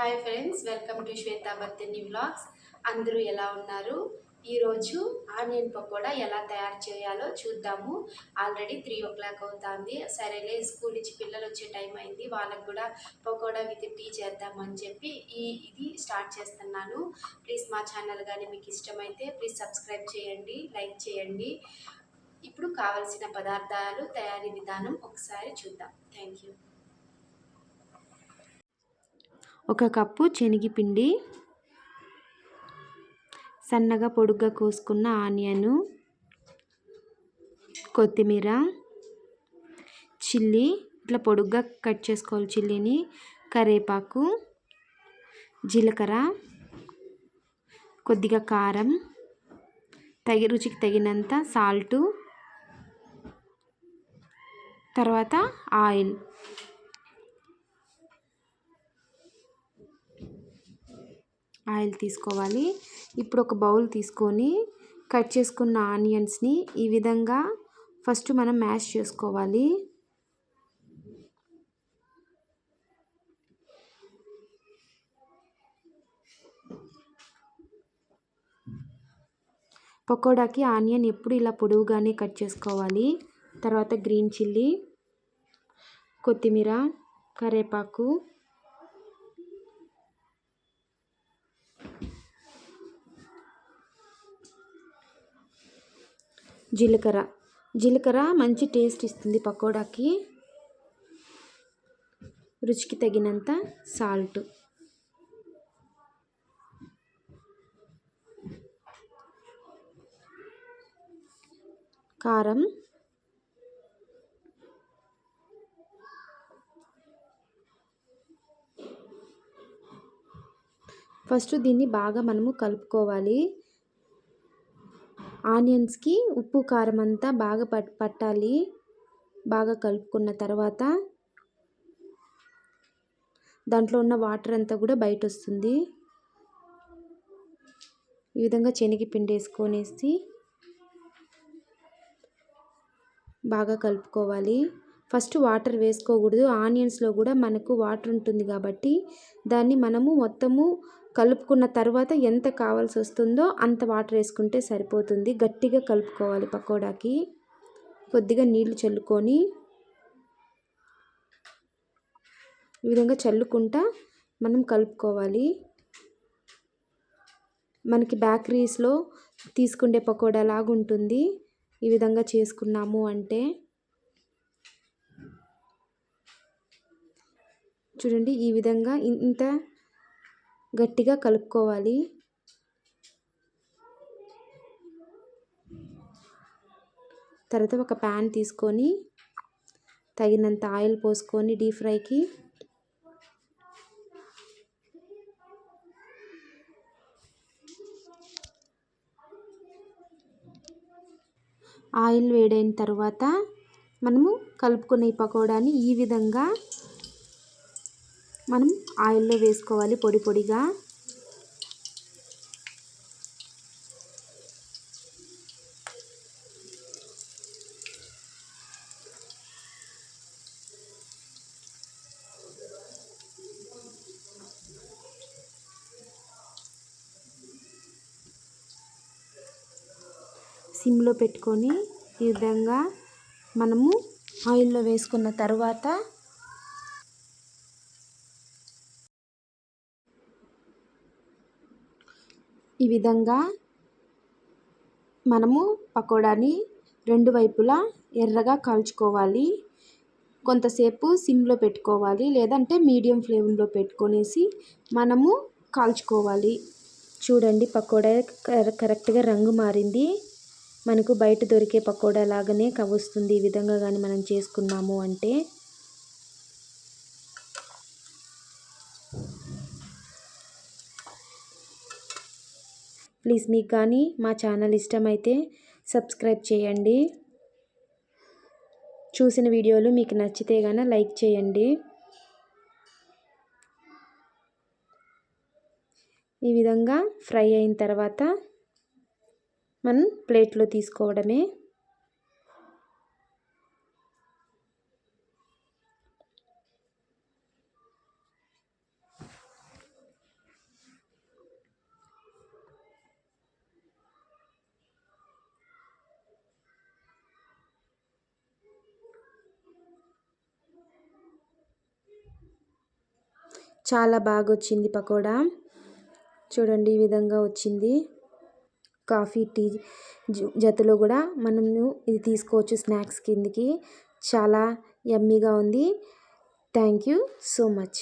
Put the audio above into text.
Hi friends welcome to Shweta బర్తిని vlogs అందరూ ఎలా ఉన్నారు? ఈరోజు ఆనియన్ పకోడా ఎలా తయారు చేయాలో చూద్దాము. ఆల్రెడీ త్రీ ఓ క్లాక్ అవుతుంది. సరేలే స్కూల్ నుంచి పిల్లలు వచ్చే టైం అయింది. వాళ్ళకు కూడా పకోడా విత్ టీ చేద్దామని చెప్పి ఈ ఇది స్టార్ట్ చేస్తున్నాను. ప్లీజ్ మా ఛానల్ కానీ మీకు ఇష్టమైతే ప్లీజ్ సబ్స్క్రైబ్ చేయండి లైక్ చేయండి. ఇప్పుడు కావలసిన పదార్థాలు తయారీ విధానం ఒకసారి చూద్దాం. థ్యాంక్ యూ ఒక కప్పు శనగపిండి సన్నగా పొడుగ్గా కోసుకున్న ఆనియను కొత్తిమీర చిల్లీ ఇట్లా పొడుగ్గా కట్ చేసుకోవాలి చిల్లీని కరేపాకు జీలకర్ర కొద్దిగా కారం తగి రుచికి తగినంత సాల్టు తర్వాత ఆయిల్. ఆయిల్ తీసుకోవాలి. ఇప్పుడు ఒక బౌల్ తీసుకొని కట్ చేసుకున్న ఆనియన్స్ని ఈ విధంగా ఫస్ట్ మనం మ్యాష్ చేసుకోవాలి. పకోడాకి ఆనియన్ ఎప్పుడు ఇలా పొడవుగానే కట్ చేసుకోవాలి. తర్వాత గ్రీన్ చిల్లీ కొత్తిమీర కరివేపాకు జీలకర్ర. జీలకర్ర మంచి టేస్ట్ ఇస్తుంది పకోడాకి. రుచికి తగినంత సాల్ట్. కారం. ఫస్ట్ దీన్ని బాగా మనము కలుపుకోవాలి. ఆనియన్స్కి ఉప్పు కారం అంతా బాగా పట్ పట్టాలి. బాగా కలుపుకున్న తర్వాత దాంట్లో ఉన్న వాటర్ అంతా కూడా బయట వస్తుంది ఈ విధంగా శనగపిండి వేసుకొనేసి బాగా కలుపుకోవాలి. ఫస్ట్ వాటర్ వేసుకోకూడదు. ఆనియన్స్లో కూడా మనకు వాటర్ ఉంటుంది కాబట్టి దాన్ని మనము మొత్తము కలుపుకున్న తర్వాత ఎంత కావాల్సి వస్తుందో అంత వాటర్ వేసుకుంటే సరిపోతుంది. గట్టిగా కలుపుకోవాలి పకోడాకి. కొద్దిగా నీళ్ళు చల్లుకొని ఈ విధంగా చల్లుకుంటా మనం కలుపుకోవాలి. మనకి బేకరీస్లో తీసుకుండే పకోడా లాగుంటుంది ఈ విధంగా చేసుకున్నాము అంటే చూడండి ఈ విధంగా ఇంత గట్టిగా కలుపుకోవాలి. తర్వాత ఒక ప్యాన్ తీసుకొని తగినంత ఆయిల్ పోసుకొని డీప్ ఫ్రైకి ఆయిల్ వేడైన తర్వాత మనము కలుపుకునే పకోడాని ఈ విధంగా మనం ఆయిల్లో వేసుకోవాలి పొడి పొడిగా. సిమ్లో పెట్టుకొని ఈ విధంగా మనము ఆయిల్లో వేసుకున్న తర్వాత ఈ విధంగా మనము పకోడాని రెండు వైపులా ఎర్రగా కాల్చుకోవాలి. కొంతసేపు సిమ్లో పెట్టుకోవాలి లేదంటే మీడియం ఫ్లేమ్లో పెట్టుకొనేసి మనము కాల్చుకోవాలి. చూడండి పకోడా కరెక్ట్గా రంగు మారింది. మనకు బయట దొరికే పకోడా లాగానే కవ్వొస్తుంది. ఈ విధంగా కానీ మనం చేసుకున్నాము అంటే ప్లీజ్ మీకు కానీ మా ఛానల్ ఇష్టమైతే సబ్స్క్రైబ్ చేయండి. చూసిన వీడియోలు మీకు నచ్చితే కానీ లైక్ చేయండి. ఈ విధంగా ఫ్రై అయిన తర్వాత మనం ప్లేట్లో తీసుకోవడమే. చాలా బాగా వచ్చింది పకోడా. చూడండి ఈ విధంగా వచ్చింది. కాఫీ టీ జతలో కూడా మనము ఇది తీసుకోవచ్చు స్నాక్స్ కిందకి. చాలా యమ్మీగా ఉంది. Thank you so much.